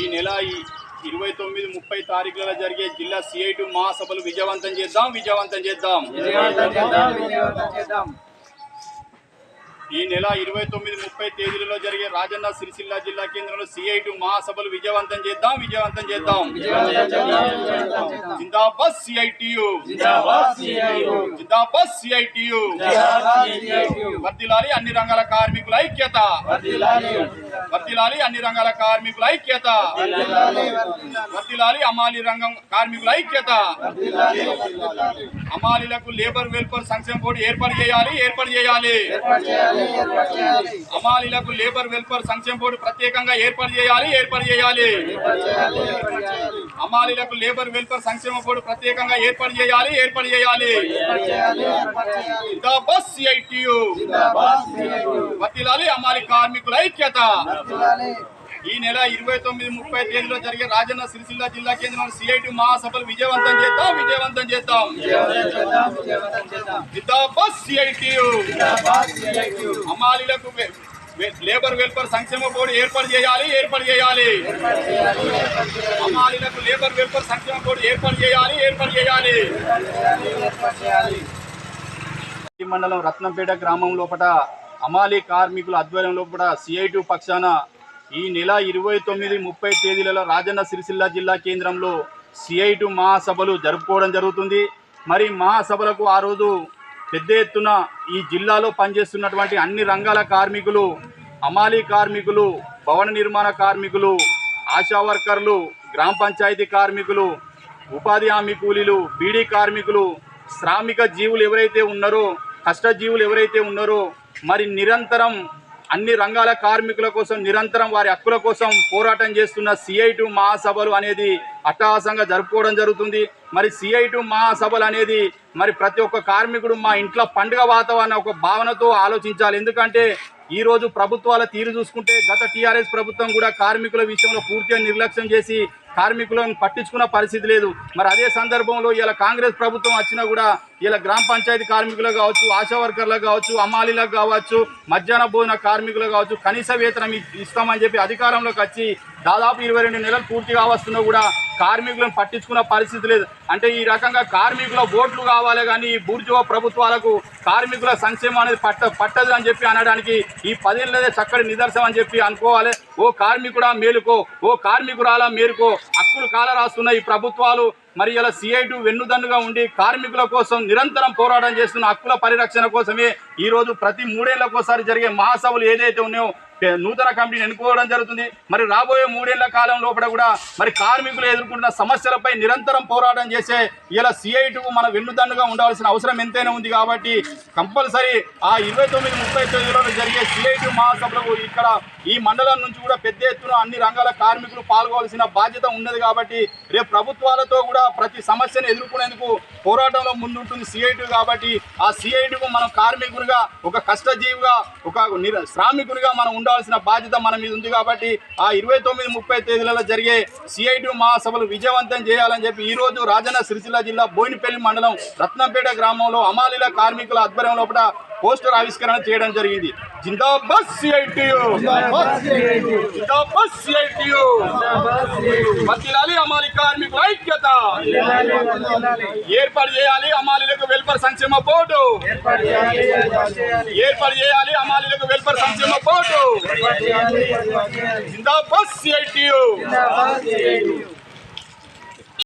ఈ నెల ఈ ఇరవై తొమ్మిది ముప్పై తారీఖులలో జరిగే జిల్లా సిఐటి మహాసభలు విజయవంతం చేద్దాం విజయవంతం చేద్దాం. ఈ నెల ఇరవై తొమ్మిది ముప్పై తేదీలలో జరిగే రాజన్న సిరిసిల్ల జిల్లా కేంద్రంలో సిఐటి మహాసభలు విజయవంతం చేద్దాం విజయవంతం చేద్దాం. జిందాబాద్ సిఐటియు జిందాబాద్ సిఐటియు సిఐయు వర్దిలాలి అన్ని రంగాల కార్మికుల ఐక్యత. వర్తిలాలి అన్ని రంగాల కార్మికుల ఐక్యత. వర్తిలాలి అమాలి రంగం కార్మికుల ఐక్యత. వర్ధిల్లాలి అమాలీలకు లేబర్ వెల్ఫేర్ సంక్షేమ బోర్డు ఏర్పాటు చేయాలి ఏర్పాటు చేయాలి. ఏర్పాటు చేయాలి ఏర్పాటు చేయాలి అమాలీలకు లేబర్ వెల్ఫేర్ సంక్షేమ బోర్డు ప్రత్యేకంగా ఏర్పాటు చేయాలి ఏర్పాటు చేయాలి. అమాలీలకు లేబర్ వెల్ఫేర్ సంక్షేమ బోర్డు ప్రత్యేకంగా ఏర్పాటు చేయాలి ఏర్పాటు చేయాలి. వర్దిలాలి అమాలి కార్మికుల ఐక్యత. ఈ నెల ఇరవై తొమ్మిది ముప్పై తేదీలో జరిగే రాజన్న సిరిసిల్ల జిల్లా కేంద్రంలో సిఐటి మహాసభలు విజయవంతం చేద్దాం విజయవంతం చేద్దాం. చేద్దాం లేబర్ వెల్ఫేర్ సంక్షేమ బోర్డు ఏర్పాటు చేయాలి ఏర్పాటు చేయాలి. అమ్మాయిలకు లేబర్ వెల్ఫేర్ సంక్షేమ బోర్డు ఏర్పాటు చేయాలి ఏర్పాటు చేయాలి. చేయాలి ఈ మండలం రత్నంపేట గ్రామం లోపల అమాలి కార్మికుల ఆధ్వర్యం లోపల సిఐటి పక్షాన ఈ నెల ఇరవై తొమ్మిది ముప్పై తేదీలలో రాజన్న సిరిసిల్ల జిల్లా కేంద్రంలో సిఐటి మహాసభలు జరుపుకోవడం జరుగుతుంది. మరి మహాసభలకు ఆ రోజు పెద్ద ఎత్తున ఈ జిల్లాలో పనిచేస్తున్నటువంటి అన్ని రంగాల కార్మికులు అమాలీ కార్మికులు భవన నిర్మాణ కార్మికులు ఆశా వర్కర్లు గ్రామ పంచాయతీ కార్మికులు ఉపాధి హామీ కూలీలు బీడీ కార్మికులు శ్రామిక జీవులు ఎవరైతే ఉన్నారో కష్టజీవులు ఎవరైతే ఉన్నారో మరి నిరంతరం అన్ని రంగాల కార్మికుల కోసం నిరంతరం వారి హక్కుల కోసం పోరాటం చేస్తున్న సిఐటు మహాసభలు అనేది అట్టహాసంగా జరుపుకోవడం జరుగుతుంది. మరి సిఐటు మహాసభలు అనేది మరి ప్రతి ఒక్క కార్మికుడు మా ఇంట్లో పండుగ వాతావరణం ఒక భావనతో ఆలోచించాలి. ఎందుకంటే ఈ రోజు ప్రభుత్వాల తీరు చూసుకుంటే గత టీఆర్ఎస్ ప్రభుత్వం కూడా కార్మికుల విషయంలో పూర్తిగా నిర్లక్ష్యం చేసి కార్మికులను పట్టించుకున్న పరిస్థితి లేదు. మరి అదే సందర్భంలో ఇలా కాంగ్రెస్ ప్రభుత్వం వచ్చినా కూడా ఇలా గ్రామ పంచాయతీ కార్మికులకు కావచ్చు ఆశా వర్కర్లకు కావచ్చు అమ్మాలీలకు కావచ్చు మధ్యాహ్న భోజన కార్మికులకు కావచ్చు కనీస వేతనం ఇస్తామని చెప్పి అధికారంలోకి వచ్చి దాదాపు ఇరవై రెండు నెలలు పూర్తిగా వస్తున్నా కూడా కార్మికులను పట్టించుకున్న పరిస్థితి లేదు. అంటే ఈ రకంగా కార్మికుల ఓట్లు కావాలి కానీ ఈ బూర్జువ ప్రభుత్వాలకు కార్మికుల సంక్షేమం అనేది పట్ట పట్టదు అని చెప్పి అనడానికి ఈ పదేళ్ళదే చక్కటి నిదర్శనం అని చెప్పి అనుకోవాలి. ఓ కార్మికుడా మేలుకో ఓ కార్మికురాలా మేలుకో హక్కులు కాల రాస్తున్న ఈ ప్రభుత్వాలు మరి ఇలా సిఐటు వెన్నుదన్నుగా ఉండి కార్మికుల కోసం నిరంతరం పోరాటం చేస్తున్న హక్కుల పరిరక్షణ కోసమే ఈరోజు ప్రతి మూడేళ్ళకోసారి జరిగే మహాసభలు ఏదైతే ఉన్నాయో నూతన కమిటీని ఎన్నుకోవడం జరుగుతుంది. మరి రాబోయే మూడేళ్ళ కాలం లోపల కూడా మరి కార్మికులు ఎదుర్కొంటున్న సమస్యలపై నిరంతరం పోరాటం చేసే ఇలా సిఐటికు మన వెన్నుదన్నుగా ఉండాల్సిన అవసరం ఎంతైనా ఉంది కాబట్టి కంపల్సరీ ఆ ఇరవై తొమ్మిది ముప్పై తొమ్మిదిలో జరిగే సిఐటి మహాసభలకు ఇక్కడ ఈ మండలం నుంచి కూడా పెద్ద ఎత్తున అన్ని రంగాల కార్మికులు పాల్గొవాల్సిన బాధ్యత ఉన్నది కాబట్టి రేపు ప్రభుత్వాలతో కూడా ప్రతి సమస్యను ఎదుర్కొనేందుకు పోరాటంలో ముందుంటుంది సిఐటి కాబట్టి ఆ సిఐటికు మనం కార్మికునిగా ఒక కష్టజీవిగా ఒక నిర శ్రామికునిగా మనం ఉండాల్సిన బాధ్యత మన మీద ఉంది కాబట్టి ఆ ఇరవై తొమ్మిది ముప్పై తేదీలలో జరిగే సిఐటి మహాసభలు విజయవంతం చేయాలని చెప్పి ఈ రోజు రాజన్న సిరిసిల్ల జిల్లా బోయినపల్లి మండలం రత్నంపేట గ్రామంలో అమాలీల కార్మికుల ఆధ్వర్యం లోపల పోస్టర్ ఆవిష్కరణ చేయడం జరిగింది. అమాలి కార్మికుల ఐక్యత! ఏర్పాటు చేయాలి అమాలీలకు వెల్ఫేర్ సంక్షేమ బోర్డు! ఏర్పాటు చేయాలి ఏర్పాటు చేయాలి అమాలీలకు వెల్ఫేర్ సంక్షేమ బోర్డు ఏర్పాటు చేయాలి